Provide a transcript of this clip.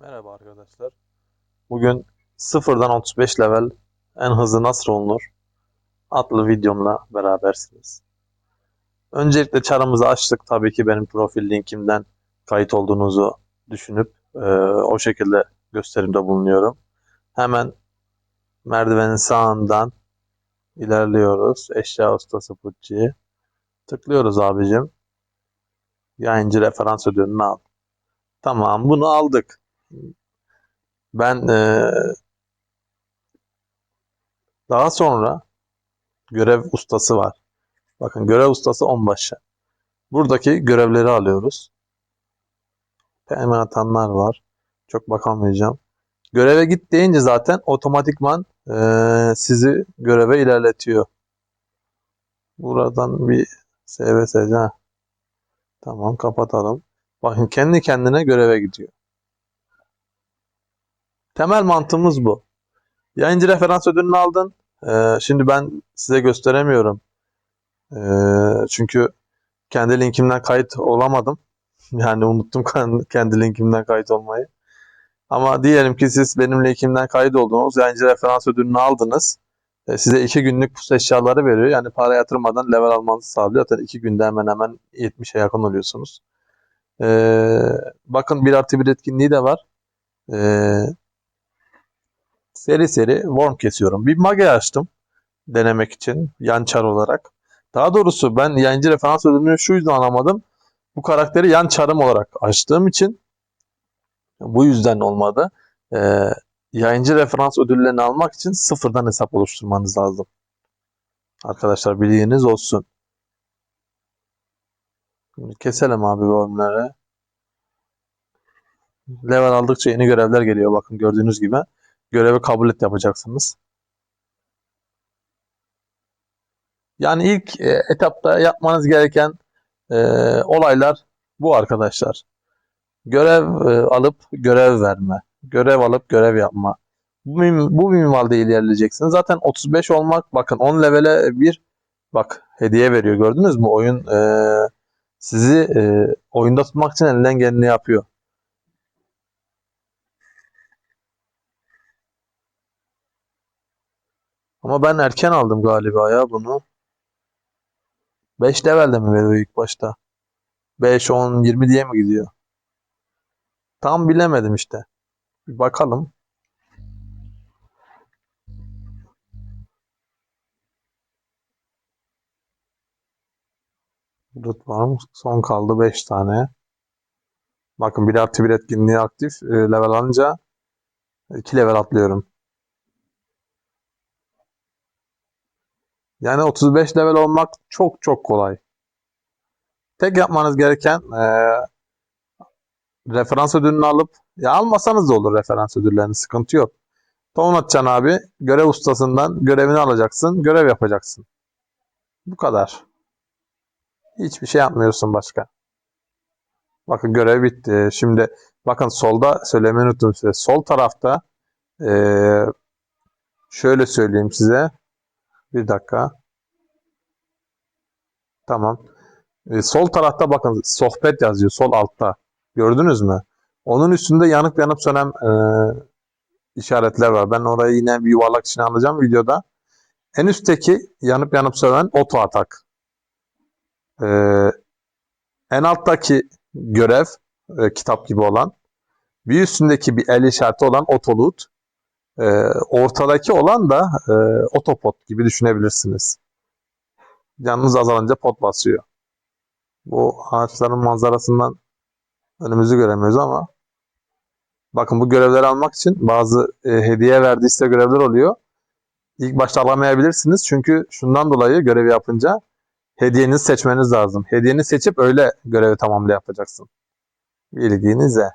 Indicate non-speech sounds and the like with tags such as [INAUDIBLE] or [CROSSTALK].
Merhaba arkadaşlar. Bugün sıfırdan 35 level en hızlı nasıl olunur adlı videomla berabersiniz. Öncelikle çarımızı açtık. Tabii ki benim profil linkimden kayıt olduğunuzu düşünüp e, o şekilde gösterimde bulunuyorum. Hemen merdivenin sağından ilerliyoruz. Eşya ustası Pucci'ye. Tıklıyoruz abicim. Yayıncı referans ödülünü al. Tamam bunu aldık. Ben eee, daha sonra görev ustası var. Bakın görev ustası onbaşı. Buradaki görevleri alıyoruz. PM atanlar var. Çok bakamayacağım. Göreve git deyince zaten otomatikman eee, sizi göreve ilerletiyor. Buradan bir SVSC. Tamam kapatalım. Bakın kendi kendine göreve gidiyor. Temel mantığımız bu. Yayıncı referans ödülünü aldın. Ee, şimdi ben size gösteremiyorum. Ee, çünkü kendi linkimden kayıt olamadım. [LAUGHS] Yani unuttum [LAUGHS] kendi linkimden kayıt olmayı. Ama diyelim ki siz benim linkimden kayıt oldunuz. Yayıncı referans ödülünü aldınız. Ee, size iki günlük pus eşyaları veriyor. Yani para yatırmadan level almanızı sağlıyor. Zaten iki günde hemen hemen 70'e yakın oluyorsunuz. Ee, bakın bir artı bir etkinliği de var. Ee, seri seri worm kesiyorum. Bir mage açtım denemek için yan çar olarak. Daha doğrusu ben yayıncı referans ödülünü şu yüzden alamadım. Bu karakteri yan çarım olarak açtığım için bu yüzden olmadı. Ee, yayıncı referans ödüllerini almak için sıfırdan hesap oluşturmanız lazım. Arkadaşlar bilginiz olsun. Şimdi keselim abi wormleri. Level aldıkça yeni görevler geliyor. Bakın gördüğünüz gibi. Görevi kabul et yapacaksınız. Yani ilk e, etapta yapmanız gereken e, olaylar bu arkadaşlar. Görev e, alıp görev verme. Görev alıp görev yapma. Bu, bu minvalde ilerleyeceksiniz. Zaten 35 olmak bakın 10 levele bir bak hediye veriyor gördünüz mü? Oyun e, sizi e, oyunda tutmak için elinden geleni yapıyor. Ama ben erken aldım galiba ya bunu. 5 levelde mi veriyor ilk başta? 5, 10, 20 diye mi gidiyor? Tam bilemedim işte. Bir bakalım. Mı? Son kaldı 5 tane. Bakın 1 artı 1 etkinliği aktif. E, level alınca 2 level atlıyorum. Yani 35 level olmak çok çok kolay. Tek yapmanız gereken e, referans ödülünü alıp ya almasanız da olur referans ödüllerini sıkıntı yok. Atacaksın abi. Görev ustasından görevini alacaksın. Görev yapacaksın. Bu kadar. Hiçbir şey yapmıyorsun başka. Bakın görev bitti. Şimdi bakın solda söylemeyi unuttum size. Sol tarafta eee, şöyle söyleyeyim size. Bir dakika. Tamam. E, sol tarafta bakın sohbet yazıyor sol altta. Gördünüz mü? Onun üstünde yanıp yanıp sönen e, işaretler var. Ben orayı yine bir yuvarlak içine alacağım videoda. En üstteki yanıp yanıp sönen oto atak. E, en alttaki görev e, kitap gibi olan. Bir üstündeki bir el işareti olan otoloot. E, ortadaki olan da e, otopot gibi düşünebilirsiniz. Canınız azalınca pot basıyor. Bu ağaçların manzarasından önümüzü göremiyoruz ama bakın bu görevleri almak için bazı e, hediye verdiği size görevler oluyor. İlk başta alamayabilirsiniz çünkü şundan dolayı görevi yapınca hediyenizi seçmeniz lazım. Hediyeni seçip öyle görevi tamamla yapacaksın. Bildiğinizde.